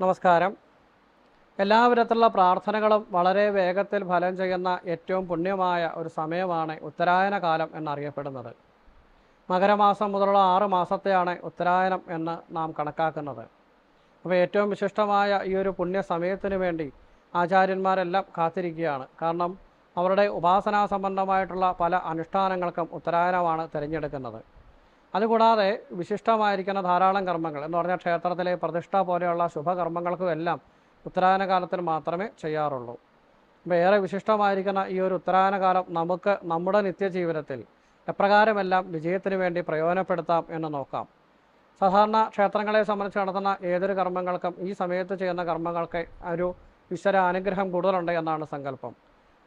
നമസ്കാരം. എല്ലാവിധത്തിലുള്ള പ്രാർത്ഥനകളും വളരെ വേഗത്തിൽ ഫലം ചെയ്യുന്ന ഏറ്റവും പുണ്യമായ ഒരു സമയമാണ് ഉത്തരായന കാലം എന്നറിയപ്പെടുന്നത്. മകരമാസം മുതലുള്ള ആറ് മാസത്തെയാണ് ഉത്തരായനം എന്ന് നാം കണക്കാക്കുന്നത്. അപ്പോൾ ഏറ്റവും വിശിഷ്ടമായ ഈ ഒരു പുണ്യ സമയത്തിന് വേണ്ടി ആചാര്യന്മാരെല്ലാം കാത്തിരിക്കുകയാണ്. കാരണം അവരുടെ ഉപാസനാ സംബന്ധമായിട്ടുള്ള പല അനുഷ്ഠാനങ്ങൾക്കും ഉത്തരായനമാണ് തിരഞ്ഞെടുക്കുന്നത്. അതുകൂടാതെ വിശിഷ്ടമായിരിക്കുന്ന ധാരാളം കർമ്മങ്ങൾ എന്ന് പറഞ്ഞാൽ ക്ഷേത്രത്തിലെ പ്രതിഷ്ഠ പോലെയുള്ള ശുഭകർമ്മങ്ങൾക്കും എല്ലാം ഉത്തരായന കാലത്തിൽ മാത്രമേ ചെയ്യാറുള്ളൂ. അപ്പോൾ ഏറെ വിശിഷ്ടമായിരിക്കുന്ന ഈ ഒരു ഉത്തരായന കാലം നമുക്ക് നമ്മുടെ നിത്യജീവിതത്തിൽ എപ്രകാരമെല്ലാം വിജയത്തിന് വേണ്ടി പ്രയോജനപ്പെടുത്താം എന്ന് നോക്കാം. സാധാരണ ക്ഷേത്രങ്ങളെ സംബന്ധിച്ച് നടത്തുന്ന ഏതൊരു കർമ്മങ്ങൾക്കും ഈ സമയത്ത് ചെയ്യുന്ന കർമ്മങ്ങൾക്ക് ഒരു ഈശ്വര അനുഗ്രഹം കൂടുതലുണ്ട് എന്നാണ് സങ്കല്പം.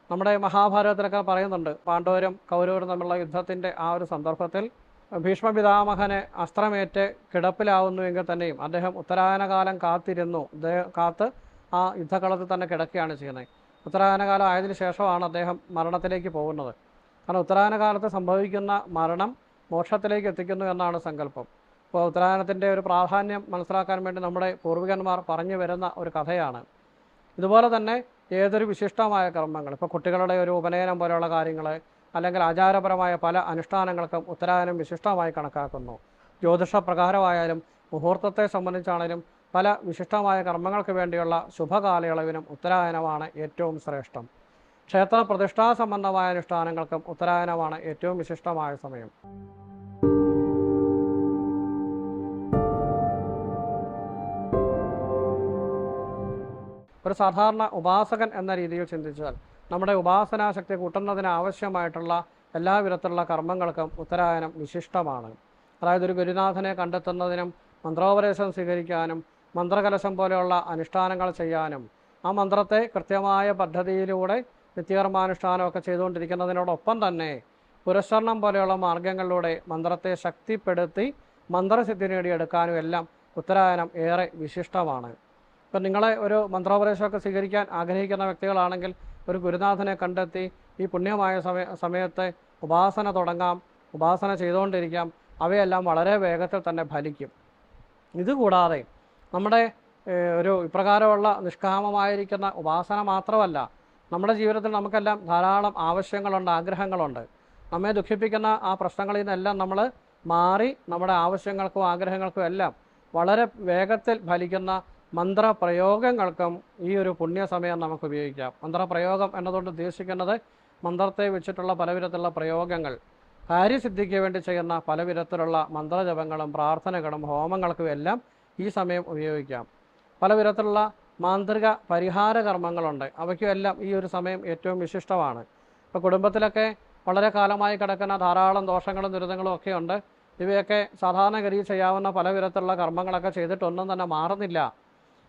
നമ്മുടെ മഹാഭാരതത്തിലൊക്കെ പറയുന്നുണ്ട് പാണ്ഡവരും കൗരവരും തമ്മിലുള്ള യുദ്ധത്തിന്റെ ആ ഒരു സന്ദർഭത്തിൽ ഭീഷ്മ പിതാമഹനെ അസ്ത്രമേറ്റ് കിടപ്പിലാവുന്നുവെങ്കിൽ തന്നെയും അദ്ദേഹം ഉത്തരായനകാലം കാത്തിരുന്നു. കാത്ത് ആ യുദ്ധകളത്തിൽ തന്നെ കിടക്കുകയാണ് ചെയ്യുന്നത്. ഉത്തരായനകാലം ആയതിനു ശേഷമാണ് അദ്ദേഹം മരണത്തിലേക്ക് പോകുന്നത്. കാരണം ഉത്തരായനകാലത്ത് സംഭവിക്കുന്ന മരണം മോക്ഷത്തിലേക്ക് എത്തിക്കുന്നു എന്നാണ് സങ്കല്പം. ഇപ്പോൾ ഉത്തരായനത്തിന്റെ ഒരു പ്രാധാന്യം മനസ്സിലാക്കാൻ വേണ്ടി നമ്മുടെ പൂർവികന്മാർ പറഞ്ഞു വരുന്ന ഒരു കഥയാണ്. ഇതുപോലെ തന്നെ ഏതൊരു വിശിഷ്ടമായ കർമ്മങ്ങൾ ഇപ്പോൾ കുട്ടികളുടെ ഒരു ഉപനയനം പോലെയുള്ള കാര്യങ്ങൾ അല്ലെങ്കിൽ ആചാരപരമായ പല അനുഷ്ഠാനങ്ങൾക്കും ഉത്തരായനം വിശിഷ്ടമായി കണക്കാക്കുന്നു. ജ്യോതിഷ പ്രകാരമായാലും മുഹൂർത്തത്തെ സംബന്ധിച്ചാണെങ്കിലും പല വിശിഷ്ടമായ കർമ്മങ്ങൾക്ക് വേണ്ടിയുള്ള ശുഭകാലയളവിനും ഉത്തരായനമാണ് ഏറ്റവും ശ്രേഷ്ഠം. ക്ഷേത്ര പ്രതിഷ്ഠാ സംബന്ധമായ അനുഷ്ഠാനങ്ങൾക്കും ഉത്തരായനമാണ് ഏറ്റവും വിശിഷ്ടമായ സമയം. ഒരു സാധാരണ ഉപാസകൻ എന്ന രീതിയിൽ ചിന്തിച്ചാൽ നമ്മുടെ ഉപാസനാശക്തി കൂട്ടുന്നതിന് ആവശ്യമായിട്ടുള്ള എല്ലാ വിധത്തിലുള്ള കർമ്മങ്ങൾക്കും ഉത്തരായനം വിശിഷ്ടമാണ്. അതായത് ഒരു ഗുരുനാഥനെ കണ്ടെത്തുന്നതിനും മന്ത്രോപദേശം സ്വീകരിക്കാനും മന്ത്രകലശം പോലെയുള്ള അനുഷ്ഠാനങ്ങൾ ചെയ്യാനും ആ മന്ത്രത്തെ കൃത്യമായ പദ്ധതിയിലൂടെ നിത്യകർമാനുഷ്ഠാനമൊക്കെ ചെയ്തുകൊണ്ടിരിക്കുന്നതിനോടൊപ്പം തന്നെ പുരസ്കരണം പോലെയുള്ള മാർഗങ്ങളിലൂടെ മന്ത്രത്തെ ശക്തിപ്പെടുത്തി മന്ത്രസിദ്ധി നേടിയെടുക്കാനും എല്ലാം ഉത്തരായനം ഏറെ വിശിഷ്ടമാണ്. ഇപ്പം നിങ്ങളെ ഒരു മന്ത്രോപദേശമൊക്കെ സ്വീകരിക്കാൻ ആഗ്രഹിക്കുന്ന വ്യക്തികളാണെങ്കിൽ ഒരു ഗുരുനാഥനെ കണ്ടെത്തി ഈ പുണ്യമായ സമയ സമയത്ത് ഉപാസന തുടങ്ങാം ഉപാസന ചെയ്തുകൊണ്ടിരിക്കാം അവയെല്ലാം വളരെ വേഗത്തിൽ തന്നെ ഫലിക്കും. ഇതുകൂടാതെ നമ്മുടെ ഒരു ഇപ്രകാരമുള്ള നിഷ്കാമമായിരിക്കുന്ന ഉപാസന മാത്രമല്ല നമ്മുടെ ജീവിതത്തിൽ നമുക്കെല്ലാം ധാരാളം ആവശ്യങ്ങളുണ്ട് ആഗ്രഹങ്ങളുണ്ട്. നമ്മെ ദുഃഖിപ്പിക്കുന്ന ആ പ്രശ്നങ്ങളിൽ നിന്നെല്ലാം നമ്മൾ മാറി നമ്മുടെ ആവശ്യങ്ങൾക്കും ആഗ്രഹങ്ങൾക്കും എല്ലാം വളരെ വേഗത്തിൽ ഫലിക്കുന്ന മന്ത്രപ്രയോഗങ്ങൾക്കും ഈ ഒരു പുണ്യസമയം നമുക്ക് ഉപയോഗിക്കാം മന്ത്രപ്രയോഗം എന്നതുകൊണ്ട് ഉദ്ദേശിക്കുന്നത് മന്ത്രത്തെ വെച്ചിട്ടുള്ള പലവിധത്തിലുള്ള പ്രയോഗങ്ങൾ കാര്യസിദ്ധിക്ക് വേണ്ടി ചെയ്യുന്ന പലവിധത്തിലുള്ള മന്ത്രജപങ്ങളും പ്രാർത്ഥനകളും ഹോമങ്ങൾക്കും എല്ലാം ഈ സമയം ഉപയോഗിക്കാം. പലവിധത്തിലുള്ള മാന്ത്രിക പരിഹാര കർമ്മങ്ങളുണ്ട് അവയ്ക്കുമെല്ലാം ഈ ഒരു സമയം ഏറ്റവും വിശിഷ്ടമാണ്. ഇപ്പോൾ കുടുംബത്തിലൊക്കെ വളരെ കാലമായി കിടക്കുന്ന ധാരാളം ദോഷങ്ങളും ദുരിതങ്ങളും ഒക്കെ ഉണ്ട്. ഇവയൊക്കെ സാധാരണഗതിയിൽ ചെയ്യാവുന്ന പല വിധത്തിലുള്ള കർമ്മങ്ങളൊക്കെ ചെയ്തിട്ടൊന്നും തന്നെ മാറുന്നില്ല.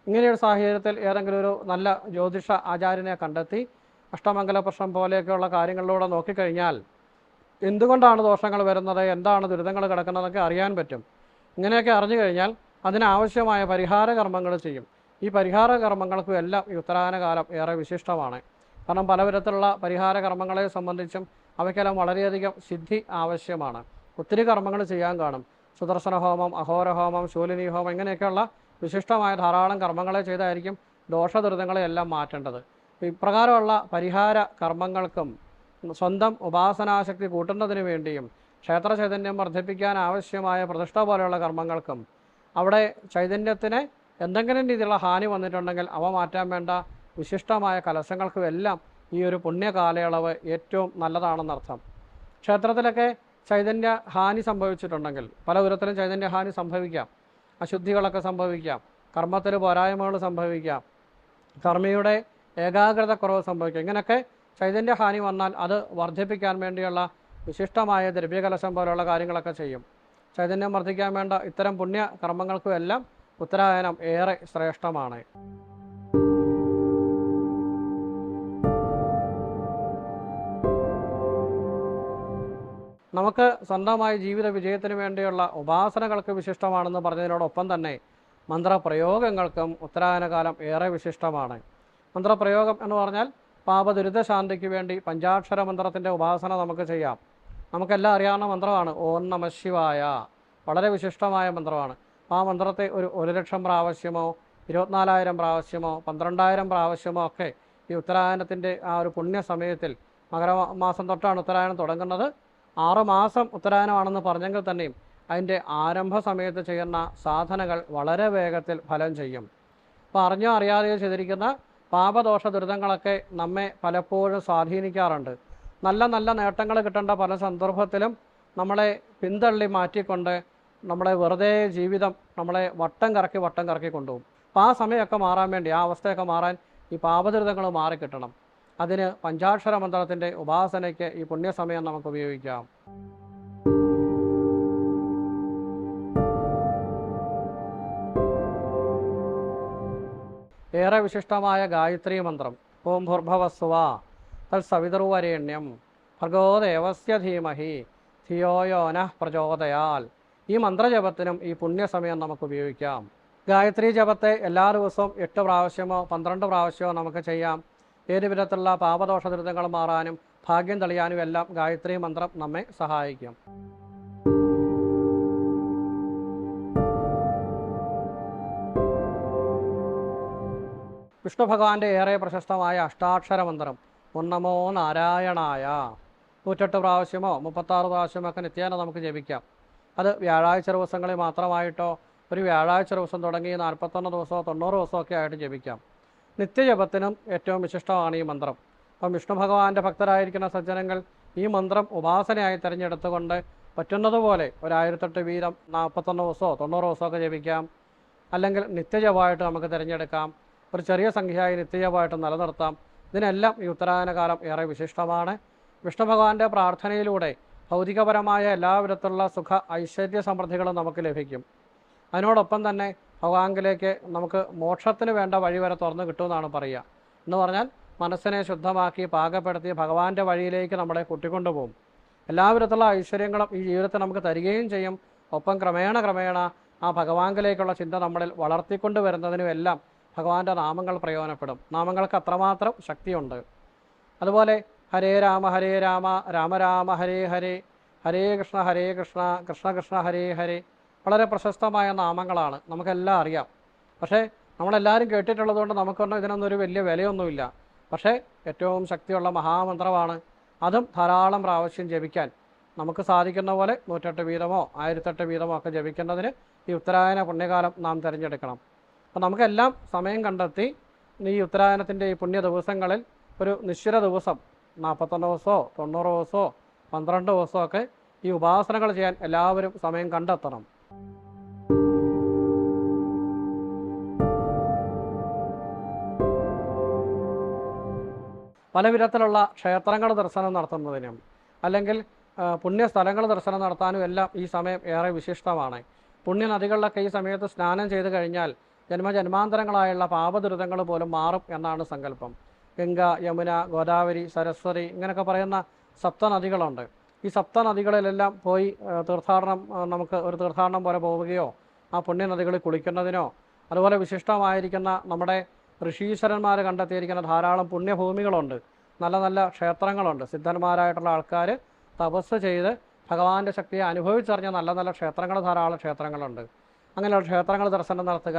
ഇങ്ങനെയൊരു സാഹചര്യത്തിൽ ഏതെങ്കിലും ഒരു നല്ല ജ്യോതിഷ ആചാര്യനെ കണ്ടെത്തി അഷ്ടമംഗല പ്രശ്നം പോലെയൊക്കെയുള്ള കാര്യങ്ങളിലൂടെ നോക്കിക്കഴിഞ്ഞാൽ എന്തുകൊണ്ടാണ് ദോഷങ്ങൾ വരുന്നത്? എന്താണ് ദുരിതങ്ങൾ കിടക്കുന്നതൊക്കെ അറിയാൻ പറ്റും. ഇങ്ങനെയൊക്കെ അറിഞ്ഞു കഴിഞ്ഞാൽ അതിനാവശ്യമായ പരിഹാര കർമ്മങ്ങൾ ചെയ്യും. ഈ പരിഹാര കർമ്മങ്ങൾക്കും എല്ലാം ഈ ഉത്തരായന കാലം ഏറെ വിശിഷ്ടമാണ്. കാരണം പലവിധത്തിലുള്ള പരിഹാര കർമ്മങ്ങളെ സംബന്ധിച്ചും അവയ്ക്കെല്ലാം വളരെയധികം സിദ്ധി ആവശ്യമാണ്. ഒത്തിരി കർമ്മങ്ങൾ ചെയ്യാൻ കാണും. സുദർശന ഹോമം അഹോരഹോമം ശൂലിനി ഹോമം ഇങ്ങനെയൊക്കെയുള്ള വിശിഷ്ടമായ ധാരാളം കർമ്മങ്ങളെ ചെയ്തായിരിക്കും ദോഷദുരിതങ്ങളെ എല്ലാം മാറ്റേണ്ടത്. ഇപ്രകാരമുള്ള പരിഹാര കർമ്മങ്ങൾക്കും സ്വന്തം ഉപാസനാശക്തി കൂട്ടുന്നതിന് വേണ്ടിയും ക്ഷേത്ര ചൈതന്യം വർദ്ധിപ്പിക്കാൻ ആവശ്യമായ പ്രതിഷ്ഠ പോലെയുള്ള കർമ്മങ്ങൾക്കും അവിടെ ചൈതന്യത്തിന് എന്തെങ്കിലും രീതിയിലുള്ള ഹാനി വന്നിട്ടുണ്ടെങ്കിൽ അവ മാറ്റാൻ വേണ്ട വിശിഷ്ടമായ കലശങ്ങൾക്കും എല്ലാം ഈ ഒരു പുണ്യകാലയളവ് ഏറ്റവും നല്ലതാണെന്നർത്ഥം ക്ഷേത്രത്തിലൊക്കെ ചൈതന്യ ഹാനി സംഭവിച്ചിട്ടുണ്ടെങ്കിൽ പല വിധത്തിലും ചൈതന്യ ഹാനി സംഭവിക്കാം. അശുദ്ധികളൊക്കെ സംഭവിക്കാം. കർമ്മത്തിൽ പോരായ്മകൾ സംഭവിക്കാം. കർമ്മിയുടെ ഏകാഗ്രത കുറവ് സംഭവിക്കാം. ഇങ്ങനെയൊക്കെ ചൈതന്യ ഹാനി വന്നാൽ അത് വർദ്ധിപ്പിക്കാൻ വേണ്ടിയുള്ള വിശിഷ്ടമായ ദ്രവ്യകലശം പോലുള്ള കാര്യങ്ങളൊക്കെ ചെയ്യും. ചൈതന്യം വർദ്ധിക്കാൻ വേണ്ട ഇത്തരം പുണ്യ കർമ്മങ്ങൾക്കും എല്ലാം ഉത്തരായനം ഏറെ ശ്രേഷ്ഠമാണ്. നമുക്ക് സ്വന്തമായി ജീവിത വിജയത്തിന് വേണ്ടിയുള്ള ഉപാസനകൾക്ക് വിശിഷ്ടമാണെന്ന് പറഞ്ഞതിനോടൊപ്പം തന്നെ മന്ത്രപ്രയോഗങ്ങൾക്കും ഉത്തരായനകാലം ഏറെ വിശിഷ്ടമാണ്. മന്ത്രപ്രയോഗം എന്ന് പറഞ്ഞാൽ പാപദുരിതശാന്തിക്ക് വേണ്ടി പഞ്ചാക്ഷര മന്ത്രത്തിന്റെ ഉപാസന നമുക്ക് ചെയ്യാം. നമുക്കെല്ലാം അറിയാവുന്ന മന്ത്രമാണ് ഓം നമ ശിവായ. വളരെ വിശിഷ്ടമായ മന്ത്രമാണ്. ആ മന്ത്രത്തെ ഒരു ഒരു ലക്ഷം പ്രാവശ്യമോ ഇരുപത്തിനാലായിരം പ്രാവശ്യമോ പന്ത്രണ്ടായിരം പ്രാവശ്യമോ ഒക്കെ ഈ ഉത്തരായനത്തിന്റെ ആ ഒരു പുണ്യ സമയത്തിൽ മകരമാസം തൊട്ടാണ് ഉത്തരായനം തുടങ്ങുന്നത്. ആറ് മാസം ഉത്തരായനമാണെന്ന് പറഞ്ഞെങ്കിൽ തന്നെയും അതിന്റെ ആരംഭ സമയത്ത് ചെയ്യുന്ന സാധനകൾ വളരെ വേഗത്തിൽ ഫലം ചെയ്യും. അപ്പോൾ അറിഞ്ഞോ അറിയാതെയോ ചെയ്തിരിക്കുന്ന പാപദോഷ ദുരിതങ്ങളൊക്കെ നമ്മെ പലപ്പോഴും സ്വാധീനിക്കാറുണ്ട്. നല്ല നല്ല നേട്ടങ്ങൾ കിട്ടേണ്ട പല സന്ദർഭത്തിലും നമ്മളെ പിന്തള്ളി മാറ്റിക്കൊണ്ട് നമ്മളെ വെറുതെ ജീവിതം നമ്മളെ വട്ടം കറക്കി വട്ടം കറക്കി കൊണ്ടുപോകും. അപ്പോൾ ആ സമയമൊക്കെ മാറാൻ വേണ്ടി ആ അവസ്ഥയൊക്കെ മാറാൻ ഈ പാപദുരിതങ്ങൾ മാറിക്കിട്ടണം. അതിന് പഞ്ചാക്ഷര മന്ത്രത്തിന്റെ ഉപാസനയ്ക്ക് ഈ പുണ്യസമയം നമുക്ക് ഉപയോഗിക്കാം. ഏറെ വിശിഷ്ടമായ ഗായത്രി മന്ത്രം ഓം ഭൂർഭവസ്വ തൽ സവിതർവരേണ്യം ഭർഗോ ദേവസ്യ ധീമഹി ധിയോയോന പ്രചോദയാൽ. ഈ മന്ത്രജപത്തിനും ഈ പുണ്യസമയം നമുക്ക് ഉപയോഗിക്കാം. ഗായത്രി ജപത്തെ എല്ലാ ദിവസവും എട്ട് പ്രാവശ്യമോ പന്ത്രണ്ട് പ്രാവശ്യമോ നമുക്ക് ചെയ്യാം. ഏത് വിധത്തിലുള്ള പാപദോഷ ദുരിതങ്ങൾ മാറാനും ഭാഗ്യം തെളിയാനും എല്ലാം ഗായത്രി മന്ത്രം നമ്മെ സഹായിക്കും. വിഷ്ണു ഭഗവാന്റെ ഏറെ പ്രശസ്തമായ അഷ്ടാക്ഷര മന്ത്രം ഒന്നമോ നാരായണായ നൂറ്റെട്ട് പ്രാവശ്യമോ മുപ്പത്താറ് പ്രാവശ്യമോ ഒക്കെ നിത്യേന നമുക്ക് ജപിക്കാം. അത് വ്യാഴാഴ്ച ദിവസങ്ങളിൽ മാത്രമായിട്ടോ ഒരു വ്യാഴാഴ്ച ദിവസം തുടങ്ങി നാൽപ്പത്തൊന്ന് ദിവസമോ തൊണ്ണൂറ് ദിവസമോ ഒക്കെ ആയിട്ട് ജപിക്കാം. നിത്യജപത്തിനും ഏറ്റവും വിശിഷ്ടമാണ് ഈ മന്ത്രം. അപ്പം വിഷ്ണു ഭഗവാന്റെ ഭക്തരായിരിക്കുന്ന സജ്ജനങ്ങൾ ഈ മന്ത്രം ഉപാസനയായി തിരഞ്ഞെടുത്തുകൊണ്ട് പറ്റുന്നതുപോലെ ഒരു ആയിരത്തെട്ട് വീതം നാൽപ്പത്തൊന്ന് ദിവസമോ തൊണ്ണൂറ് ദിവസമോ ഒക്കെ ജപിക്കാം. അല്ലെങ്കിൽ നിത്യജപമായിട്ട് നമുക്ക് തിരഞ്ഞെടുക്കാം. ഒരു ചെറിയ സംഖ്യയായി നിത്യജപമായിട്ട് നിലനിർത്താം. ഇതിനെല്ലാം ഈ ഉത്തരായനകാലം ഏറെ വിശിഷ്ടമാണ്. വിഷ്ണു ഭഗവാന്റെ പ്രാർത്ഥനയിലൂടെ ഭൗതികപരമായ എല്ലാവിധത്തിലുള്ള സുഖ ഐശ്വര്യ സമൃദ്ധികളും നമുക്ക് ലഭിക്കും. അതിനോടൊപ്പം തന്നെ ഭഗവാങ്കിലേക്ക് നമുക്ക് മോക്ഷത്തിന് വേണ്ട വഴി വരെ തുറന്ന് കിട്ടുമെന്നാണ് പറയുക. എന്ന് പറഞ്ഞാൽ മനസ്സിനെ ശുദ്ധമാക്കി പാകപ്പെടുത്തി ഭഗവാന്റെ വഴിയിലേക്ക് നമ്മളെ കൂട്ടിക്കൊണ്ടുപോകും. എല്ലാവിധത്തിലുള്ള ഐശ്വര്യങ്ങളും ഈ ജീവിതത്തിൽ നമുക്ക് തരികയും ചെയ്യും. ഒപ്പം ക്രമേണ ക്രമേണ ആ ഭഗവാങ്കിലേക്കുള്ള ചിന്ത നമ്മളിൽ വളർത്തിക്കൊണ്ട് വരുന്നതിനും എല്ലാം ഭഗവാന്റെ നാമങ്ങൾ പ്രയോജനപ്പെടും. നാമങ്ങൾക്ക് അത്രമാത്രം ശക്തിയുണ്ട്. അതുപോലെ ഹരേ രാമ ഹരേ രാമ രാമ രാമ ഹരേ ഹരേ ഹരേ കൃഷ്ണ ഹരേ കൃഷ്ണ കൃഷ്ണ കൃഷ്ണ ഹരേ ഹരേ. വളരെ പ്രശസ്തമായ നാമങ്ങളാണ്. നമുക്കെല്ലാം അറിയാം. പക്ഷേ നമ്മളെല്ലാവരും കേട്ടിട്ടുള്ളതുകൊണ്ട് നമുക്കൊന്നും ഇതിനൊന്നും ഒരു വലിയ വിലയൊന്നുമില്ല. പക്ഷേ ഏറ്റവും ശക്തിയുള്ള മഹാമന്ത്രമാണ്. അതും ധാരാളം പ്രാവശ്യം ജപിക്കാൻ. നമുക്ക് സാധിക്കുന്ന പോലെ നൂറ്റെട്ട് വീതമോ ആയിരത്തെട്ട് വീതമോ ഒക്കെ ജപിക്കുന്നതിന് ഈ ഉത്തരായന പുണ്യകാലം നാം തിരഞ്ഞെടുക്കണം. അപ്പം നമുക്കെല്ലാം സമയം കണ്ടെത്തി ഈ ഉത്തരായനത്തിന്റെ ഈ പുണ്യ ദിവസങ്ങളിൽ ഒരു നിശ്ചിത ദിവസം നാൽപ്പത്തൊന്ന് ദിവസമോ തൊണ്ണൂറ് ദിവസമോ പന്ത്രണ്ട് ദിവസമോ ഒക്കെ ഈ ഉപാസനകൾ ചെയ്യാൻ എല്ലാവരും സമയം കണ്ടെത്തണം. പല വിധത്തിലുള്ള ക്ഷേത്രങ്ങൾ ദർശനം നടത്തുന്നതിനും അല്ലെങ്കിൽ പുണ്യസ്ഥലങ്ങൾ ദർശനം നടത്താനും എല്ലാം ഈ സമയം ഏറെ വിശിഷ്ടമാണ്. പുണ്യനദികളിലൊക്കെ ഈ സമയത്ത് സ്നാനം ചെയ്തു കഴിഞ്ഞാൽ ജന്മജന്മാന്തരങ്ങളായുള്ള പാപദുരിതങ്ങൾ പോലും മാറും എന്നാണ് സങ്കല്പം. ഗംഗ യമുന ഗോദാവരി സരസ്വതി ഇങ്ങനെയൊക്കെ പറയുന്ന സപ്തനദികളുണ്ട്. ഈ സപ്ത നദികളിലെല്ലാം പോയി തീർത്ഥാടനം നമുക്ക് ഒരു തീർത്ഥാടനം പോലെ പോവുകയോ ആ പുണ്യനദികളിൽ കുളിക്കുന്നതിനോ അതുപോലെ വിശിഷ്ടമായിരിക്കുന്ന നമ്മുടെ ഋഷീശ്വരന്മാർ കണ്ടെത്തിയിരിക്കുന്ന ധാരാളം പുണ്യഭൂമികളുണ്ട്. നല്ല നല്ല ക്ഷേത്രങ്ങളുണ്ട്. സിദ്ധന്മാരായിട്ടുള്ള ആൾക്കാർ തപസ് ചെയ്ത് ഭഗവാന്റെ ശക്തിയെ അനുഭവിച്ചറിഞ്ഞ നല്ല നല്ല ക്ഷേത്രങ്ങൾ ധാരാളം ക്ഷേത്രങ്ങളുണ്ട്. അങ്ങനെയുള്ള ക്ഷേത്രങ്ങൾ ദർശനം നടത്തുക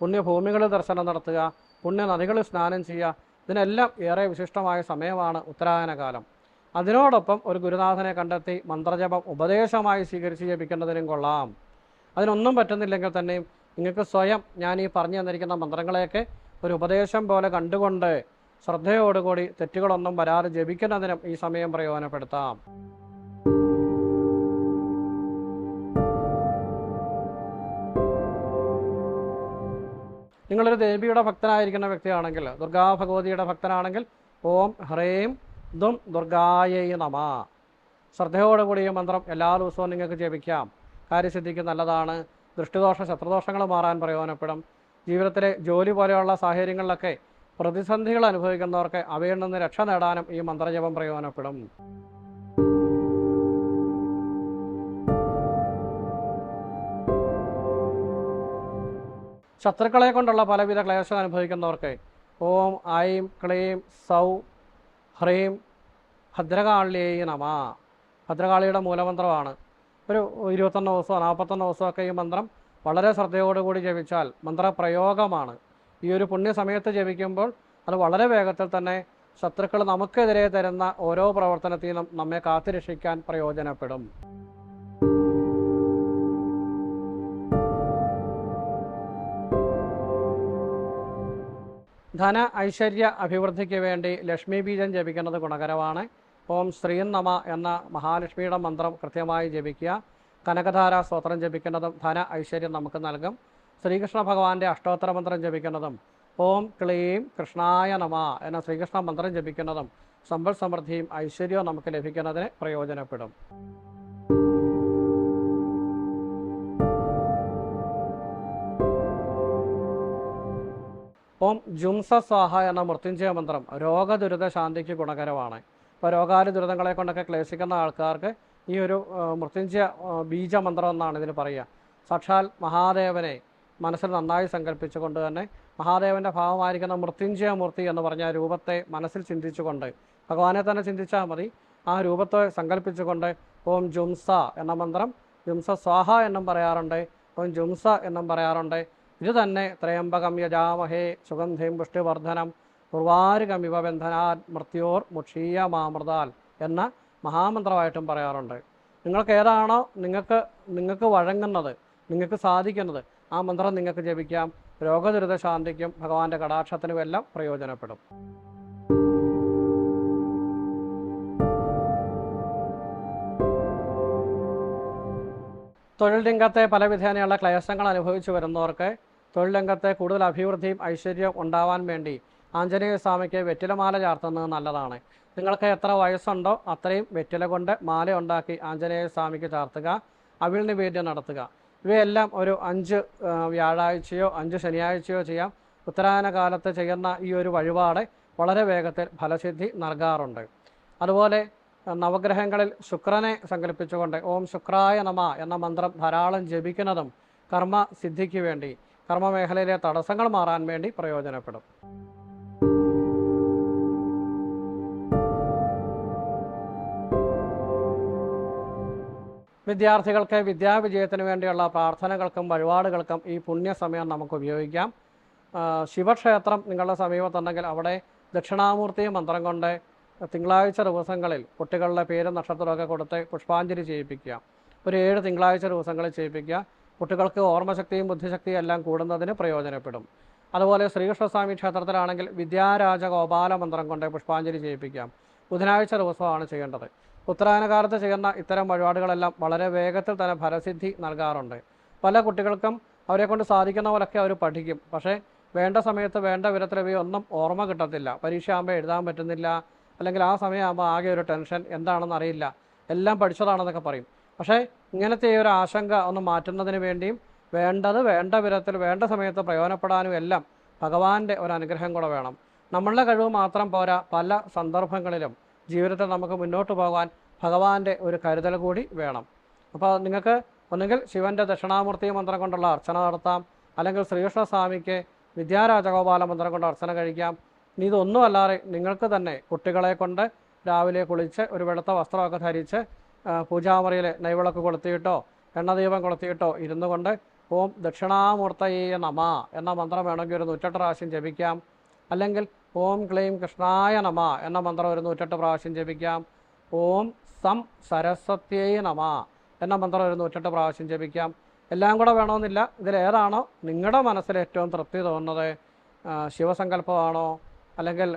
പുണ്യഭൂമികളിൽ ദർശനം നടത്തുക പുണ്യനദികളിൽ സ്നാനം ചെയ്യുക ഇതിനെല്ലാം ഏറെ വിശിഷ്ടമായ സമയമാണ് ഉത്തരായന കാലം അതിനോടൊപ്പം ഒരു ഗുരുനാഥനെ കണ്ടെത്തി മന്ത്രജപം ഉപദേശമായി സ്വീകരിച്ച് ജപിക്കേണ്ടതിനും കൊള്ളാം. അതിനൊന്നും പറ്റുന്നില്ലെങ്കിൽ തന്നെയും നിങ്ങൾക്ക് സ്വയം ഞാൻ ഈ പറഞ്ഞു തന്നിരിക്കുന്ന മന്ത്രങ്ങളെയൊക്കെ ഒരു ഉപദേശം പോലെ കണ്ടുകൊണ്ട് ശ്രദ്ധയോടുകൂടി തെറ്റുകളൊന്നും വരാതെ ജപിക്കുന്നതിനും ഈ സമയം പ്രയോജനപ്പെടുത്താം. നിങ്ങളൊരു ദേവിയുടെ ഭക്തനായിരിക്കുന്ന വ്യക്തിയാണെങ്കിൽ ദുർഗാ ഭഗവതിയുടെ ഭക്തനാണെങ്കിൽ ഓം ഹ്രേം ദും ദുർഗായൈ നമ. ശ്രദ്ധയോടുകൂടി ഈ മന്ത്രം എല്ലാ ദിവസവും നിങ്ങൾക്ക് ജപിക്കാം. കാര്യസിദ്ധിക്ക് നല്ലതാണ്. ദൃഷ്ടിദോഷ ശത്രുദോഷങ്ങൾ മാറാൻ പ്രയോജനപ്പെടും. ജീവിതത്തിലെ ജോലി പോലെയുള്ള സാഹചര്യങ്ങളിലൊക്കെ പ്രതിസന്ധികൾ അനുഭവിക്കുന്നവർക്ക് അവയിൽ നിന്ന് രക്ഷ നേടാനും ഈ മന്ത്രജപം പ്രയോജനപ്പെടും. ശത്രുക്കളെ കൊണ്ടുള്ള പലവിധ ക്ലേശം അനുഭവിക്കുന്നവർക്ക് ഓം ഐം ക്ലീം സൗ ഹ്രീം ഭദ്രകാളിയേ നമ. ഭദ്രകാളിയുടെ മൂലമന്ത്രമാണ്. ഒരു ഇരുപത്തൊന്ന് ദിവസമോ നാൽപ്പത്തൊന്ന് ദിവസമൊക്കെ ഈ മന്ത്രം വളരെ ശ്രദ്ധയോടുകൂടി ജപിച്ചാൽ മന്ത്രപ്രയോഗമാണ്. ഈ ഒരു പുണ്യ സമയത്ത് ജപിക്കുമ്പോൾ അത് വളരെ വേഗത്തിൽ തന്നെ ശത്രുക്കൾ നമുക്കെതിരെ തരുന്ന ഓരോ പ്രവർത്തനത്തിനും നമ്മെ കാത്തുരക്ഷിക്കാൻ പ്രയോജനപ്പെടും. ധന ഐശ്വര്യ അഭിവൃദ്ധിക്ക് വേണ്ടി ലക്ഷ്മി ബീജം ജപിക്കുന്നത് ഗുണകരമാണ്. ഓം ശ്രീം നമ എന്ന മഹാലക്ഷ്മിയുടെ മന്ത്രം കൃത്യമായി ജപിക്കുക. കനകധാര സ്തോത്രം ജപിക്കുന്നതും ധന ഐശ്വര്യം നമുക്ക് നൽകും. ശ്രീകൃഷ്ണ ഭഗവാന്റെ അഷ്ടോത്തര മന്ത്രം ജപിക്കുന്നതും ഓം ക്ലീം കൃഷ്ണായ നമ എന്ന ശ്രീകൃഷ്ണ മന്ത്രം ജപിക്കുന്നതും സമ്പൽ സമൃദ്ധിയും ഐശ്വര്യവും നമുക്ക് ലഭിക്കുന്നതിന് പ്രയോജനപ്പെടും. ഓം ജുംസ സ്വാഹ എന്ന മൃത്യുഞ്ജയ മന്ത്രം രോഗദുരിത ശാന്തിക്ക് ഗുണകരമാണ്. ഇപ്പോൾ രോഗാല ദുരിതങ്ങളെ കൊണ്ടൊക്കെ ക്ലേശിക്കുന്ന ആൾക്കാർക്ക് ഈ ഒരു മൃത്യുഞ്ജയ ബീജ ബീജമന്ത്രം എന്നാണ് ഇതിന് പറയുക. സാക്ഷാൽ മഹാദേവനെ മനസ്സിൽ നന്നായി സങ്കല്പിച്ചുകൊണ്ട് തന്നെ മഹാദേവന്റെ ഭാവമായിരിക്കുന്ന മൃത്യുഞ്ജയ മൂർത്തി എന്ന് പറഞ്ഞ രൂപത്തെ മനസ്സിൽ ചിന്തിച്ചുകൊണ്ട് ഭഗവാനെ തന്നെ ചിന്തിച്ചാൽ മതി. ആ രൂപത്തെ സങ്കല്പിച്ചുകൊണ്ട് ഓം ജുംസ എന്ന മന്ത്രം ജുംസ സ്വാഹ എന്നും പറയാറുണ്ട് ഓം ജുംസ എന്നും പറയാറുണ്ട്. ഇത് തന്നെ ത്രയംബകം യജാമഹേ സുഗന്ധിം പുഷ്ടിവർദ്ധനം. ഉർവാരുകമിവ ബന്ധനാൽ മൃത്യോർ മുക്ഷീയ മാമൃതാൽ എന്ന മഹാമന്ത്രമായിട്ടും പറയാറുണ്ട്. നിങ്ങൾക്ക് ഏതാണോ നിങ്ങൾക്ക് നിങ്ങൾക്ക് വഴങ്ങുന്നത് നിങ്ങൾക്ക് സാധിക്കുന്നത് ആ മന്ത്രം നിങ്ങൾക്ക് ജപിക്കാം. രോഗദുരിത ശാന്തിക്കും ഭഗവാന്റെ കടാക്ഷത്തിനും എല്ലാം പ്രയോജനപ്പെടും. തൊഴിൽ രംഗത്തെ പല വിധേനയുള്ള ക്ലേശങ്ങൾ അനുഭവിച്ചു വരുന്നവർക്ക് തൊഴിൽ രംഗത്തെ കൂടുതൽ അഭിവൃദ്ധിയും ഐശ്വര്യവും ഉണ്ടാവാൻ വേണ്ടി ആഞ്ജനേയ സ്വാമിക്ക് വെറ്റിലമാല ചാർത്തുന്നത് നല്ലതാണ്. നിങ്ങൾക്ക് എത്ര വയസ്സുണ്ടോ അത്രയും വെറ്റില കൊണ്ട് മാല ഉണ്ടാക്കി ആഞ്ജനേയ സ്വാമിക്ക് ചാർത്തുക അവിൽ നിവേദ്യം നടത്തുക. ഇവയെല്ലാം ഒരു അഞ്ച് വ്യാഴാഴ്ചയോ അഞ്ച് ശനിയാഴ്ചയോ ചെയ്യാം. ഉത്തരായന കാലത്ത് ചെയ്യുന്ന ഈ ഒരു വഴിപാട് വളരെ വേഗത്തിൽ ഫലസിദ്ധി നൽകാറുണ്ട്. അതുപോലെ നവഗ്രഹങ്ങളിൽ ശുക്രനെ സങ്കല്പിച്ചുകൊണ്ട് ഓം ശുക്രായ നമ എന്ന മന്ത്രം ധാരാളം ജപിക്കുന്നതും കർമ്മ സിദ്ധിക്ക് വേണ്ടി കർമ്മമേഖലയിലെ തടസ്സങ്ങൾ മാറാൻ വേണ്ടി പ്രയോജനപ്പെടും. വിദ്യാർത്ഥികൾക്ക് വിദ്യാവിജയത്തിന് വേണ്ടിയുള്ള പ്രാർത്ഥനകൾക്കും വഴിപാടുകൾക്കും ഈ പുണ്യസമയം നമുക്ക് ഉപയോഗിക്കാം. ശിവക്ഷേത്രം നിങ്ങളുടെ സമീപത്തുണ്ടെങ്കിൽ അവിടെ ദക്ഷിണാമൂർത്തി മന്ത്രം കൊണ്ട് തിങ്കളാഴ്ച ദിവസങ്ങളിൽ കുട്ടികളുടെ പേരും നക്ഷത്രമൊക്കെ കൊടുത്ത് പുഷ്പാഞ്ജലി ചെയ്യിപ്പിക്കുക. ഒരു ഏഴ് തിങ്കളാഴ്ച ദിവസങ്ങളിൽ ചെയ്യിപ്പിക്കുക. കുട്ടികൾക്ക് ഓർമ്മശക്തിയും ബുദ്ധിശക്തിയും എല്ലാം കൂടുന്നതിന് പ്രയോജനപ്പെടും. അതുപോലെ ശ്രീകൃഷ്ണസ്വാമി ക്ഷേത്രത്തിലാണെങ്കിൽ വിദ്യാരാജ ഗോപാല മന്ത്രം കൊണ്ട് പുഷ്പാഞ്ജലി ചെയ്യിപ്പിക്കാം. ബുധനാഴ്ച ദിവസമാണ് ചെയ്യേണ്ടത്. ഉത്തരായനകാലത്ത് ചെയ്യുന്ന ഇത്തരം വഴിപാടുകളെല്ലാം വളരെ വേഗത്തിൽ തന്നെ ഫലസിദ്ധി നൽകാറുണ്ട്. പല കുട്ടികൾക്കും അവരെക്കൊണ്ട് സാധിക്കുന്ന പോലൊക്കെ അവർ പഠിക്കും. പക്ഷേ വേണ്ട സമയത്ത് വേണ്ട വിധത്തിൽ ഇവയൊന്നും ഓർമ്മ കിട്ടത്തില്ല. പരീക്ഷ ആകുമ്പോൾ എഴുതാൻ പറ്റുന്നില്ല. അല്ലെങ്കിൽ ആ സമയമാകുമ്പോൾ ആകെ ഒരു ടെൻഷൻ. എന്താണെന്ന് അറിയില്ല എല്ലാം പഠിച്ചതാണെന്നൊക്കെ പറയും. പക്ഷേ ഇങ്ങനത്തെ ഒരു ആശങ്ക ഒന്ന് മാറ്റുന്നതിന് വേണ്ടിയും വേണ്ടത് വേണ്ട വിധത്തിൽ വേണ്ട സമയത്ത് പ്രയോജനപ്പെടാനും എല്ലാം ഭഗവാന്റെ ഒരു അനുഗ്രഹം കൂടെ വേണം. നമ്മളുടെ കഴിവ് മാത്രം പോരാ പല സന്ദർഭങ്ങളിലും ജീവിതത്തിൽ നമുക്ക് മുന്നോട്ട് പോകാൻ ഭഗവാന്റെ ഒരു കരുതൽ കൂടി വേണം. അപ്പോൾ നിങ്ങൾക്ക് ഒന്നുകിൽ ശിവന്റെ ദക്ഷിണാമൂർത്തി മന്ത്രം കൊണ്ടുള്ള അർച്ചന നടത്താം അല്ലെങ്കിൽ ശ്രീകൃഷ്ണ ശ്രീകൃഷ്ണസ്വാമിക്ക് വിദ്യാരാജഗോപാല മന്ത്രം കൊണ്ട് അർച്ചന കഴിക്കാം. ഇനി ഇതൊന്നും അല്ലാതെ നിങ്ങൾക്ക് തന്നെ കുട്ടികളെ കൊണ്ട് രാവിലെ കുളിച്ച് ഒരു വെളുത്ത വസ്ത്രമൊക്കെ ധരിച്ച് പൂജാമുറിയിൽ നെയ്വിളക്ക് കൊളുത്തിയിട്ടോ എണ്ണദീപം കൊളുത്തിയിട്ടോ ഇരുന്നു കൊണ്ട് ഓം ദക്ഷിണാമൂർത്തയെ നമ എന്ന മന്ത്രം വേണമെങ്കിൽ ഒരു നൂറ്റെട്ട് പ്രാവശ്യം ജപിക്കാം. അല്ലെങ്കിൽ ഓം ക്ലീം കൃഷ്ണായ നമ എന്ന മന്ത്രം ഒരു നൂറ്റെട്ട് പ്രാവശ്യം ജപിക്കാം. ഓം സം സരസ്വത്യേ നമ എന്ന മന്ത്രം ഒരു നൂറ്റെട്ട് പ്രാവശ്യം ജപിക്കാം. എല്ലാം കൂടെ വേണമെന്നില്ല. ഇതിലേതാണോ നിങ്ങളുടെ മനസ്സിൽ ഏറ്റവും തൃപ്തി തോന്നുന്നത്. ശിവസങ്കല്പമാണോ? അല്ലെങ്കിൽ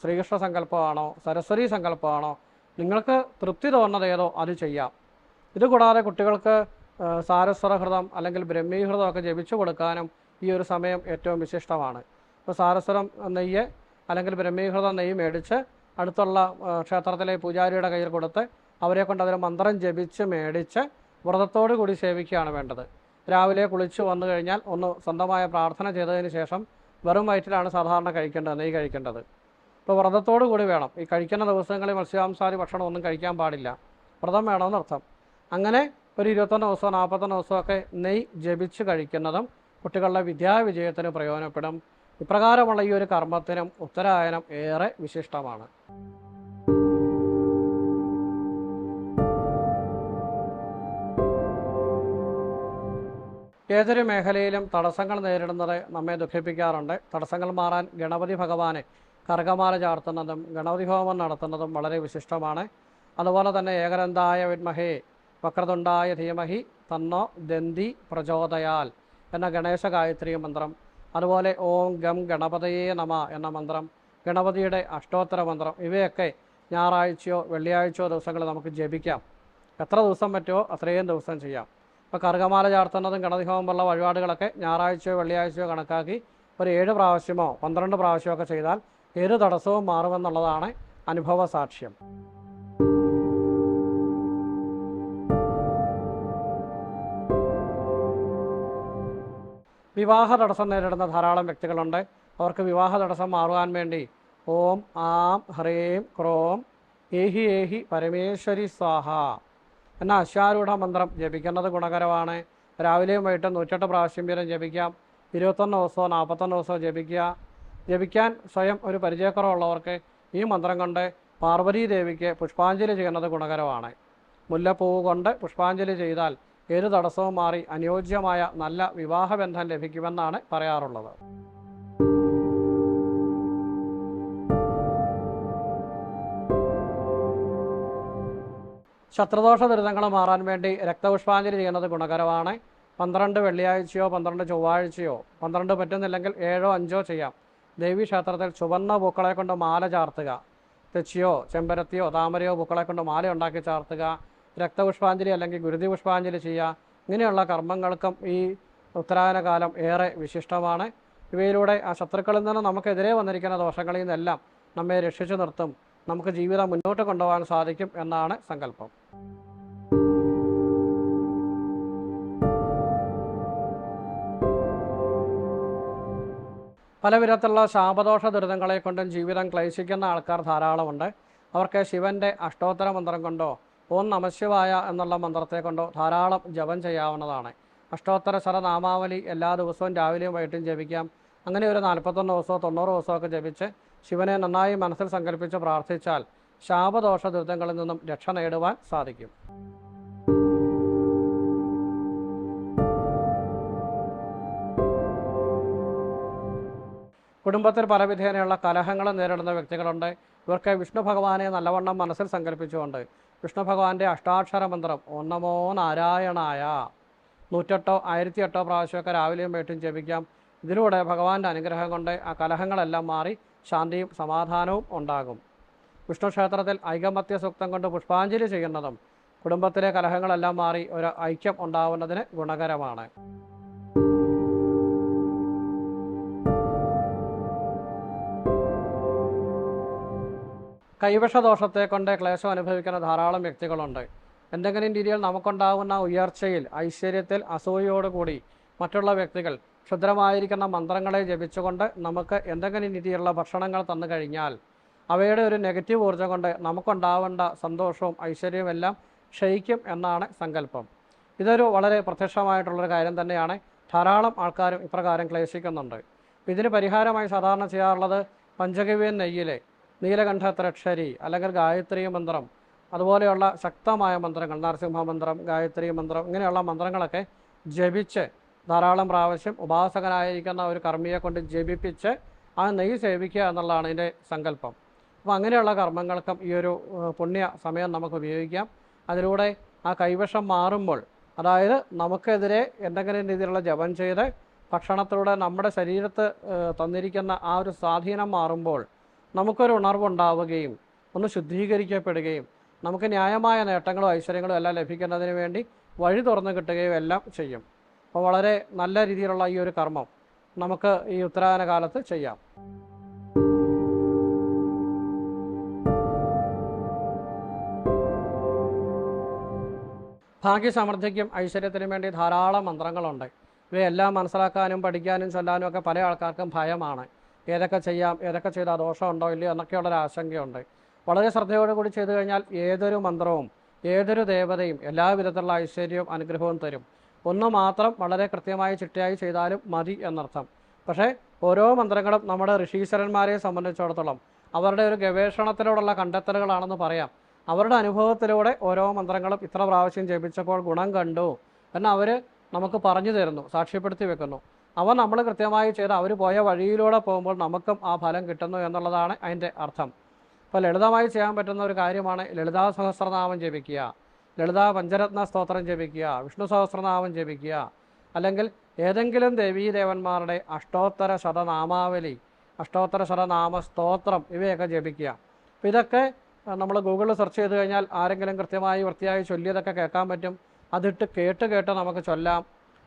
ശ്രീകൃഷ്ണ സങ്കല്പമാണോ സരസ്വതി സങ്കല്പമാണോ? നിങ്ങൾക്ക് തൃപ്തി തോന്നുന്നത് ഏതോ അത് ചെയ്യാം. ഇതുകൂടാതെ കുട്ടികൾക്ക് സാരസ്വരഹൃതം അല്ലെങ്കിൽ ബ്രഹ്മീഹൃതം ഒക്കെ ജപിച്ചു കൊടുക്കാനും ഈ ഒരു സമയം ഏറ്റവും വിശിഷ്ടമാണ്. ഇപ്പോൾ സാരസ്വരം നെയ്യ് അല്ലെങ്കിൽ ബ്രഹ്മീഹൃതം നെയ്യ് മേടിച്ച് അടുത്തുള്ള ക്ഷേത്രത്തിലെ പൂജാരിയുടെ കയ്യിൽ കൊടുത്ത് അവരെ കൊണ്ട് അതിൽ മന്ത്രം ജപിച്ച് മേടിച്ച് വ്രതത്തോടു കൂടി സേവിക്കുകയാണ് വേണ്ടത്. രാവിലെ കുളിച്ച് വന്നു കഴിഞ്ഞാൽ ഒന്ന് സ്വന്തമായ പ്രാർത്ഥന ചെയ്തതിന് ശേഷം വെറും വയറ്റിലാണ് സാധാരണ കഴിക്കേണ്ടത് നെയ്യ് കഴിക്കേണ്ടത്. ഇപ്പോൾ വ്രതത്തോടു കൂടി വേണം. ഈ കഴിക്കുന്ന ദിവസങ്ങളിൽ മത്സ്യാംസാരി ഭക്ഷണം ഒന്നും കഴിക്കാൻ പാടില്ല. വ്രതം വേണമെന്നർത്ഥം അങ്ങനെ ഒരു ഇരുപത്തൊന്ന് ദിവസമോ നാൽപ്പത്തൊന്ന് ദിവസമൊക്കെ നെയ്യ് ജപിച്ച് കഴിക്കുന്നതും കുട്ടികളുടെ വിദ്യാവിജയത്തിന് പ്രയോജനപ്പെടും. ഇപ്രകാരമുള്ള ഈ ഒരു കർമ്മത്തിനും ഉത്തരായനം ഏറെ വിശിഷ്ടമാണ്. ഏതൊരു മേഖലയിലും തടസ്സങ്ങൾ നേരിടുന്നത് നമ്മെ ദുഃഖിപ്പിക്കാറുണ്ട്. തടസ്സങ്ങൾ മാറാൻ ഗണപതി ഭഗവാനെ കർഗമാല ചാർത്തുന്നതും ഗണപതി ഹോമം നടത്തുന്നതും വളരെ വിശിഷ്ടമാണ്. അതുപോലെ തന്നെ ഏകരന്തായ വിദ്മഹേ വക്രതുണ്ടായ ധീമഹി തന്നോ ദന്തി പ്രചോദയാൽ എന്ന ഗണേശ ഗായത്രി മന്ത്രം. അതുപോലെ ഓം ഗം ഗണപതയേ നമ എന്ന മന്ത്രം. ഗണപതിയുടെ അഷ്ടോത്തര മന്ത്രം. ഇവയൊക്കെ ഞായറാഴ്ചയോ വെള്ളിയാഴ്ചയോ ദിവസങ്ങളിൽ നമുക്ക് ജപിക്കാം. എത്ര ദിവസം പറ്റുമോ അത്രയും ദിവസം ചെയ്യാം. ഇപ്പോൾ കറുകമാല ചാർത്തുന്നതും ഗണപതി ഹോമം പോലുള്ള വഴിപാടുകളൊക്കെ ഞായറാഴ്ചയോ വെള്ളിയാഴ്ചയോ കണക്കാക്കി ഒരു ഏഴ് പ്രാവശ്യമോ പന്ത്രണ്ട് പ്രാവശ്യമോ ഒക്കെ ചെയ്താൽ ഏത് തടസ്സവും മാറുമെന്നുള്ളതാണ് അനുഭവ സാക്ഷ്യം. വിവാഹ തടസ്സം നേരിടുന്ന ധാരാളം വ്യക്തികളുണ്ട്. അവർക്ക് വിവാഹ തടസ്സം മാറുവാൻ വേണ്ടി ഓം ആം ഹ്രീം ക്രോം ഏഹി ഏഹി പരമേശ്വരി സ്വാഹ എന്ന അശ്വാരൂഢ മന്ത്രം ജപിക്കുന്നത് ഗുണകരമാണ്. രാവിലെയും വൈകിട്ടും നൂറ്റെട്ട് പ്രാവശ്യം വീതം ജപിക്കാം. ഇരുപത്തൊന്ന് ദിവസമോ നാൽപ്പത്തൊന്ന് ദിവസമോ ജപിക്കുക. ജപിക്കാൻ സ്വയം ഒരു പരിചയക്കുറവുള്ളവർക്ക് ഈ മന്ത്രം കൊണ്ട് പാർവതി ദേവിക്ക് പുഷ്പാഞ്ജലി ചെയ്യുന്നത് ഗുണകരമാണ്. മുല്ലപ്പൂവ് കൊണ്ട് പുഷ്പാഞ്ജലി ചെയ്താൽ ഏത് തടസ്സവും മാറി അനുയോജ്യമായ നല്ല വിവാഹബന്ധം ലഭിക്കുമെന്നാണ് പറയാറുള്ളത്. ശത്രുദോഷ ദുരിതങ്ങൾ മാറാൻ വേണ്ടി രക്തപുഷ്പാഞ്ജലി ചെയ്യുന്നത് ഗുണകരമാണ്. പന്ത്രണ്ട് വെള്ളിയാഴ്ചയോ പന്ത്രണ്ട് ചൊവ്വാഴ്ചയോ പന്ത്രണ്ട് പറ്റുന്നില്ലെങ്കിൽ ഏഴോ അഞ്ചോ ചെയ്യാം. ദേവീ ക്ഷേത്രത്തിൽ ചുവന്ന പൂക്കളെ കൊണ്ട് മാല ചാർത്തുക. തെച്ചിയോ ചെമ്പരത്തിയോ താമരയോ പൂക്കളെ കൊണ്ട് മാല ഉണ്ടാക്കി ചാർത്തുക. രക്തപുഷ്പാഞ്ജലി അല്ലെങ്കിൽ ഗുരുതി പുഷ്പാഞ്ജലി ചെയ്യുക. ഇങ്ങനെയുള്ള കർമ്മങ്ങൾക്കും ഈ ഉത്തരായന കാലം ഏറെ വിശിഷ്ടമാണ്. ഇവയിലൂടെ ആ ശത്രുക്കളിൽ നിന്ന് നമുക്കെതിരെ വന്നിരിക്കുന്ന ദോഷങ്ങളിൽ നിന്നെല്ലാം നമ്മെ രക്ഷിച്ചു നിർത്തും. നമുക്ക് ജീവിതം മുന്നോട്ട് കൊണ്ടുപോകാൻ സാധിക്കും എന്നാണ് സങ്കല്പം. പല വിധത്തിലുള്ള ശാപദോഷ ദുരിതങ്ങളെ കൊണ്ടും ജീവിതം ക്ലേശിക്കുന്ന ആൾക്കാർ ധാരാളമുണ്ട്. അവർക്ക് ശിവന്റെ അഷ്ടോത്തര മന്ത്രം കൊണ്ടോ ഓം നമശിവായ എന്നുള്ള മന്ത്രത്തെ കൊണ്ടോ ധാരാളം ജപം ചെയ്യാവുന്നതാണ്. അഷ്ടോത്തര ശരനാമാവലി എല്ലാ ദിവസവും രാവിലെയും വൈകിട്ടും ജപിക്കാം. അങ്ങനെ ഒരു നാൽപ്പത്തൊന്ന് ദിവസമോ തൊണ്ണൂറ് ദിവസമോ ഒക്കെ ജപിച്ച് ശിവനെ നന്നായി മനസ്സിൽ സങ്കല്പിച്ച് പ്രാർത്ഥിച്ചാൽ ശാപദോഷ ദുരിതങ്ങളിൽ നിന്നും രക്ഷ നേടുവാൻ സാധിക്കും. കുടുംബത്തിൽ പലവിധേനയുള്ള കലഹങ്ങൾ നേരിടുന്ന വ്യക്തികളുണ്ട്. ഇവർക്ക് വിഷ്ണു ഭഗവാനെ നല്ലവണ്ണം മനസ്സിൽ സങ്കല്പിച്ചുകൊണ്ട് വിഷ്ണു ഭഗവാന്റെ അഷ്ടാക്ഷര മന്ത്രം ഒന്നമോ നമോ നാരായണായ നൂറ്റെട്ടോ ആയിരത്തി എട്ടോ പ്രാവശ്യമൊക്കെ രാവിലെയും വൈകിട്ടും ജപിക്കാം. ഇതിലൂടെ ഭഗവാന്റെ അനുഗ്രഹം കൊണ്ട് ആ കലഹങ്ങളെല്ലാം മാറി ശാന്തിയും സമാധാനവും ഉണ്ടാകും. വിഷ്ണു ക്ഷേത്രത്തിൽ ഐകമത്യ സൂക്തം കൊണ്ട് പുഷ്പാഞ്ജലി ചെയ്യുന്നതും കുടുംബത്തിലെ കലഹങ്ങളെല്ലാം മാറി ഒരു ഐക്യം ഉണ്ടാവുന്നതിന് ഗുണകരമാണ്. കൈവശ ദോഷത്തെ കൊണ്ട് ക്ലേശം അനുഭവിക്കുന്ന ധാരാളം വ്യക്തികളുണ്ട്. എന്തെങ്കിലും രീതിയിൽ നമുക്കുണ്ടാകുന്ന ഉയർച്ചയിൽ ഐശ്വര്യത്തിൽ അസൂയയോടുകൂടി മറ്റുള്ള വ്യക്തികൾ ക്ഷുദ്രമായിരിക്കുന്ന മന്ത്രങ്ങളെ ജപിച്ചുകൊണ്ട് നമുക്ക് എന്തെങ്കിലും രീതിയിലുള്ള ഭക്ഷണങ്ങൾ തന്നു കഴിഞ്ഞാൽ അവയുടെ ഒരു നെഗറ്റീവ് ഊർജം കൊണ്ട് നമുക്കുണ്ടാവേണ്ട സന്തോഷവും ഐശ്വര്യവും എല്ലാം ക്ഷയിക്കും എന്നാണ് സങ്കല്പം. ഇതൊരു വളരെ പ്രത്യക്ഷമായിട്ടുള്ളൊരു കാര്യം തന്നെയാണ്. ധാരാളം ആൾക്കാരും ഇപ്രകാരം ക്ലേശിക്കുന്നുണ്ട്. ഇതിന് പരിഹാരമായി സാധാരണ ചെയ്യാറുള്ളത് പഞ്ചഗവ്യൻ നെയ്യിലെ നീലകണ്ഠത്രക്ഷരി അല്ലെങ്കിൽ ഗായത്രി മന്ത്രം അതുപോലെയുള്ള ശക്തമായ മന്ത്രങ്ങൾ നരസിംഹ മന്ത്രം ഗായത്രി മന്ത്രം ഇങ്ങനെയുള്ള മന്ത്രങ്ങളൊക്കെ ജപിച്ച് ധാരാളം പ്രാവശ്യം ഉപാസകനായിരിക്കുന്ന ഒരു കർമ്മിയെ കൊണ്ട് ജപിപ്പിച്ച് ആ നെയ്യ് സേവിക്കുക എന്നുള്ളതാണ് ഇതിന്റെ സങ്കല്പം. അപ്പോൾ അങ്ങനെയുള്ള കർമ്മങ്ങൾക്കും ഈ ഒരു പുണ്യ സമയം നമുക്ക് ഉപയോഗിക്കാം. അതിലൂടെ ആ കൈവശം മാറുമ്പോൾ അതായത് നമുക്കെതിരെ എന്തെങ്കിലും രീതിയിലുള്ള ജപം ചെയ്ത് ഭക്ഷണത്തിലൂടെ നമ്മുടെ ശരീരത്ത് തന്നിരിക്കുന്ന ആ ഒരു സ്വാധീനം മാറുമ്പോൾ നമുക്കൊരു ഉണർവുണ്ടാവുകയും ഒന്ന് ശുദ്ധീകരിക്കപ്പെടുകയും നമുക്ക് ന്യായമായ നേട്ടങ്ങളും ഐശ്വര്യങ്ങളും എല്ലാം ലഭിക്കുന്നതിന് വേണ്ടി വഴി തുറന്നു കിട്ടുകയും എല്ലാം ചെയ്യും. അപ്പോൾ വളരെ നല്ല രീതിയിലുള്ള ഈ ഒരു കർമ്മം നമുക്ക് ഈ ഉത്തരായന കാലത്ത് ചെയ്യാം. ഭാഗ്യസമൃദ്ധിക്കും ഐശ്വര്യത്തിനും വേണ്ടി ധാരാളം മന്ത്രങ്ങളുണ്ട്. ഇവയെല്ലാം മനസ്സിലാക്കാനും പഠിക്കാനും ചൊല്ലാനും ഒക്കെ പല ആൾക്കാർക്കും ഭയമാണ്. ഏതൊക്കെ ചെയ്യാം ഏതൊക്കെ ചെയ്താൽ ദോഷമുണ്ടോ ഇല്ലയോ എന്നൊക്കെയുള്ളൊരു ആശങ്കയുണ്ട്. വളരെ ശ്രദ്ധയോടുകൂടി ചെയ്തു കഴിഞ്ഞാൽ ഏതൊരു മന്ത്രവും ഏതൊരു ദേവതയും എല്ലാവിധത്തിലുള്ള ഐശ്വര്യവും അനുഗ്രഹവും തരും. ഒന്ന് മാത്രം വളരെ കൃത്യമായി ചിട്ടയായി ചെയ്താലും മതി എന്നർത്ഥം. പക്ഷേ ഓരോ മന്ത്രങ്ങളും നമ്മുടെ ഋഷീശ്വരന്മാരെ സംബന്ധിച്ചിടത്തോളം അവരുടെ ഒരു ഗവേഷണത്തിലൂടെയുള്ള കണ്ടെത്തലുകളാണെന്ന് പറയാം. അവരുടെ അനുഭവത്തിലൂടെ ഓരോ മന്ത്രങ്ങളും ഇത്ര പ്രാവശ്യം ജപിച്ചപ്പോൾ ഗുണം കണ്ടു എന്ന് അവർ നമുക്ക് പറഞ്ഞു തരുന്നു സാക്ഷ്യപ്പെടുത്തി വെക്കുന്നു. അവ നമ്മൾ കൃത്യമായി ചെയ്ത് അവർ പോയ വഴിയിലൂടെ പോകുമ്പോൾ നമുക്കും ആ ഫലം കിട്ടുന്നു എന്നുള്ളതാണ് അതിന്റെ അർത്ഥം. അപ്പോൾ ലളിതമായി ചെയ്യാൻ പറ്റുന്ന ഒരു കാര്യമാണ് ലളിതാ സഹസ്രനാമം ജപിക്കുക ലളിതാ പഞ്ചരത്ന സ്തോത്രം ജപിക്കുക വിഷ്ണു സഹസ്രനാമം ജപിക്കുക അല്ലെങ്കിൽ ഏതെങ്കിലും ദേവീദേവന്മാരുടെ അഷ്ടോത്തര ശതനാമാവലി അഷ്ടോത്തര ശതനാമ സ്തോത്രം ഇവയൊക്കെ ജപിക്കുക. അപ്പോൾ ഇതൊക്കെ നമ്മൾ ഗൂഗിളിൽ സെർച്ച് ചെയ്ത് കഴിഞ്ഞാൽ ആരെങ്കിലും കൃത്യമായി വൃത്തിയായി ചൊല്ലിയതൊക്കെ കേൾക്കാൻ പറ്റും. അതിട്ട് കേട്ട് കേട്ട് നമുക്ക് ചൊല്ലാം.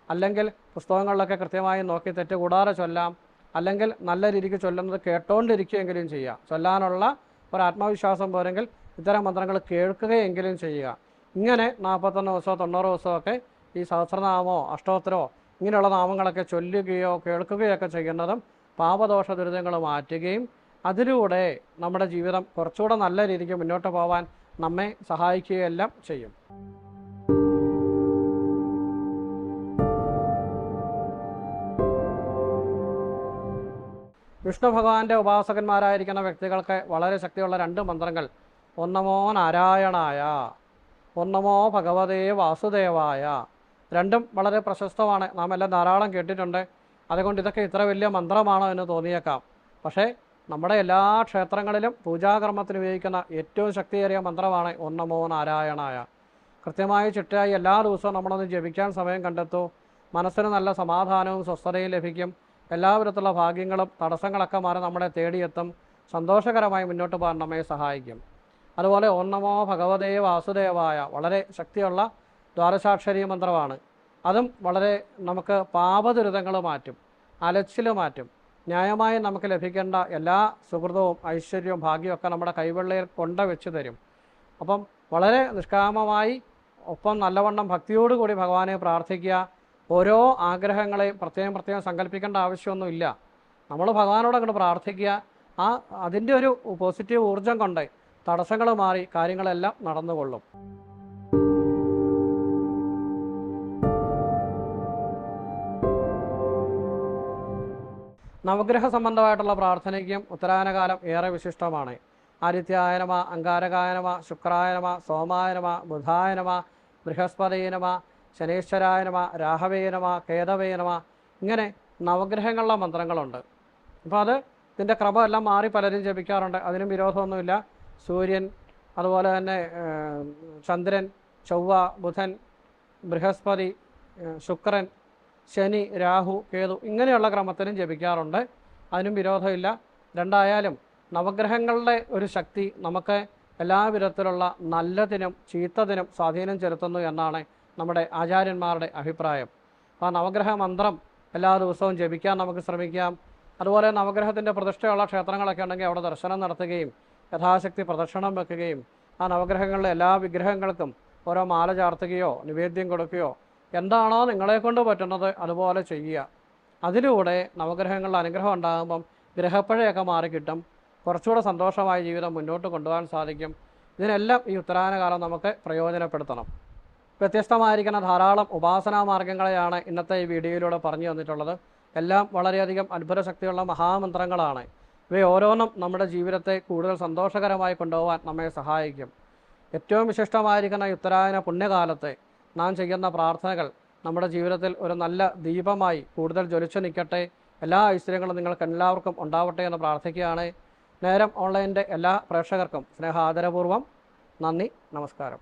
അല്ലെങ്കിൽ പുസ്തകങ്ങളിലൊക്കെ കൃത്യമായി നോക്കി തെറ്റ് കൂടാതെ ചൊല്ലാം അല്ലെങ്കിൽ നല്ല രീതിക്ക് ചൊല്ലുന്നത് കേട്ടോണ്ടിരിക്കുകയെങ്കിലും ചെയ്യുക. ചൊല്ലാനുള്ള ഒരു ആത്മവിശ്വാസം പോരെങ്കിൽ ഇത്തരം മന്ത്രങ്ങൾ കേൾക്കുകയെങ്കിലും ചെയ്യുക. ഇങ്ങനെ നാൽപ്പത്തൊന്ന് ദിവസമോ തൊണ്ണൂറ് ദിവസമോ ഒക്കെ ഈ സഹസ്രനാമോ അഷ്ടോത്തരമോ ഇങ്ങനെയുള്ള നാമങ്ങളൊക്കെ ചൊല്ലുകയോ കേൾക്കുകയൊക്കെ ചെയ്യുന്നതും പാപദോഷ ദുരിതങ്ങൾ മാറ്റുകയും അതിലൂടെ നമ്മുടെ ജീവിതം കുറച്ചുകൂടെ നല്ല രീതിക്ക് മുന്നോട്ട് പോകാൻ നമ്മെ സഹായിക്കുകയെല്ലാം ചെയ്യും. വിഷ്ണു ഭഗവാന്റെ ഉപാസകന്മാരായിരിക്കുന്ന വ്യക്തികൾക്ക് വളരെ ശക്തിയുള്ള രണ്ട് മന്ത്രങ്ങൾ. ഒന്നമോ നാരായണായ ഒന്നമോ ഭഗവതേ വാസുദേവായ. രണ്ടും വളരെ പ്രശസ്തമാണ്. നാം എല്ലാം ധാരാളം കേട്ടിട്ടുണ്ട്. അതുകൊണ്ട് ഇതൊക്കെ ഇത്ര വലിയ മന്ത്രമാണോ എന്ന് തോന്നിയേക്കാം. പക്ഷേ നമ്മുടെ എല്ലാ ക്ഷേത്രങ്ങളിലും പൂജാകർമ്മത്തിന് ഉപയോഗിക്കുന്ന ഏറ്റവും ശക്തിയേറിയ മന്ത്രമാണ് ഒന്നമോ നാരായണായ. കൃത്യമായി ചിട്ടയായി എല്ലാ ദിവസവും നമ്മളൊന്ന് ജപിക്കാൻ സമയം കണ്ടെത്തൂ. മനസ്സിന് നല്ല സമാധാനവും സ്വസ്ഥതയും ലഭിക്കും. എല്ലാവിധത്തിലുള്ള ഭാഗ്യങ്ങളും തടസ്സങ്ങളൊക്കെ മാറി നമ്മളെ തേടിയെത്തും. സന്തോഷകരമായി മുന്നോട്ട് പോകാൻ നമ്മെ സഹായിക്കും. അതുപോലെ ഓണമോ ഭഗവതേ വാസുദേവായ വളരെ ശക്തിയുള്ള ദ്വാരശാക്ഷരീ മന്ത്രമാണ്. അതും വളരെ നമുക്ക് പാപദുരിതങ്ങൾ മാറ്റും അലച്ചിൽ മാറ്റും. ന്യായമായി നമുക്ക് ലഭിക്കേണ്ട എല്ലാ സുഹൃതവും ഐശ്വര്യവും ഭാഗ്യമൊക്കെ നമ്മുടെ കൈവെള്ളയിൽ കൊണ്ട വെച്ച് തരും. അപ്പം വളരെ നിഷ്കാമമായി ഒപ്പം നല്ലവണ്ണം ഭക്തിയോടുകൂടി ഭഗവാനെ പ്രാർത്ഥിക്കുക. ഓരോ ആഗ്രഹങ്ങളെയും പ്രത്യേകം പ്രത്യേകം സങ്കല്പിക്കേണ്ട ആവശ്യമൊന്നുമില്ല. നമ്മൾ ഭഗവാനോട് അങ്ങോട്ട് പ്രാർത്ഥിക്കുക. ആ അതിന്റെ ഒരു പോസിറ്റീവ് ഊർജം കൊണ്ട് തടസ്സങ്ങൾ മാറി കാര്യങ്ങളെല്ലാം നടന്നുകൊള്ളും. നവഗ്രഹ സംബന്ധമായിട്ടുള്ള പ്രാർത്ഥനയ്ക്കും ഉത്തരായനകാലം ഏറെ വിശിഷ്ടമാണ്. ആദിത്യായനമ അങ്കാരകായനമ ശുക്രായനമ സോമായനമ ബുധായനമ ബൃഹസ്പതയനമ ശനീശ്വരായനമ രാഹവേനമ കേതവേനമ ഇങ്ങനെ നവഗ്രഹങ്ങളിലെ മന്ത്രങ്ങളുണ്ട്. അപ്പോൾ അത് ഇതിന്റെ ക്രമം എല്ലാം മാറി പലരും ജപിക്കാറുണ്ട്. അതിനും വിരോധമൊന്നുമില്ല. സൂര്യൻ അതുപോലെ തന്നെ ചന്ദ്രൻ ചൊവ്വ ബുധൻ ബൃഹസ്പതി ശുക്രൻ ശനി രാഹു കേതു ഇങ്ങനെയുള്ള ക്രമത്തിനും ജപിക്കാറുണ്ട്. അതിനും വിരോധമില്ല. രണ്ടായാലും നവഗ്രഹങ്ങളുടെ ഒരു ശക്തി നമുക്ക് എല്ലാവിധത്തിലുള്ള നല്ലതിനും ചീത്തതിനും സ്വാധീനം ചെലുത്തുന്നു എന്നാണ് നമ്മുടെ ആചാര്യന്മാരുടെ അഭിപ്രായം. ആ നവഗ്രഹ മന്ത്രം എല്ലാ ദിവസവും ജപിക്കാൻ നമുക്ക് ശ്രമിക്കാം. അതുപോലെ നവഗ്രഹത്തിന്റെ പ്രതിഷ്ഠയുള്ള ക്ഷേത്രങ്ങളൊക്കെ ഉണ്ടെങ്കിൽ അവിടെ ദർശനം നടത്തുകയും യഥാശക്തി പ്രദക്ഷിണം വെക്കുകയും ആ നവഗ്രഹങ്ങളിലെ എല്ലാ വിഗ്രഹങ്ങൾക്കും ഓരോ മാല ചാർത്തുകയോ നിവേദ്യം കൊടുക്കുകയോ എന്താണോ നിങ്ങളെക്കൊണ്ട് പറ്റുന്നത് അതുപോലെ ചെയ്യുക. അതിലൂടെ നവഗ്രഹങ്ങളുടെ അനുഗ്രഹം ഉണ്ടാകുമ്പം ഗ്രഹപ്പഴയൊക്കെ മാറിക്കിട്ടും കുറച്ചുകൂടെ സന്തോഷമായ ജീവിതം മുന്നോട്ട് കൊണ്ടുപോകാൻ സാധിക്കും. ഇതിനെല്ലാം ഈ ഉത്തരായനകാലം നമുക്ക് പ്രയോജനപ്പെടുത്തണം. വ്യത്യസ്തമായിരിക്കുന്ന ധാരാളം ഉപാസനാ മാർഗങ്ങളെയാണ് ഇന്നത്തെ ഈ വീഡിയോയിലൂടെ പറഞ്ഞു തന്നിട്ടുള്ളത്. എല്ലാം വളരെയധികം അത്ഭുത ശക്തിയുള്ള മഹാമന്ത്രങ്ങളാണ്. ഇവ ഓരോന്നും നമ്മുടെ ജീവിതത്തെ കൂടുതൽ സന്തോഷകരമായി കൊണ്ടുപോകാൻ നമ്മെ സഹായിക്കും. ഏറ്റവും വിശിഷ്ടമായിരിക്കുന്ന ഉത്തരായന പുണ്യകാലത്തെ നാം ചെയ്യുന്ന പ്രാർത്ഥനകൾ നമ്മുടെ ജീവിതത്തിൽ ഒരു നല്ല ദീപമായി കൂടുതൽ ജ്വലിച്ചു നിൽക്കട്ടെ. എല്ലാ ഐശ്വര്യങ്ങളും നിങ്ങൾക്ക് എല്ലാവർക്കും ഉണ്ടാവട്ടെ എന്ന് പ്രാർത്ഥിക്കുകയാണ്. നേരം ഓൺലൈനിന്റെ എല്ലാ പ്രേക്ഷകർക്കും സ്നേഹാദരപൂർവം നന്ദി നമസ്കാരം.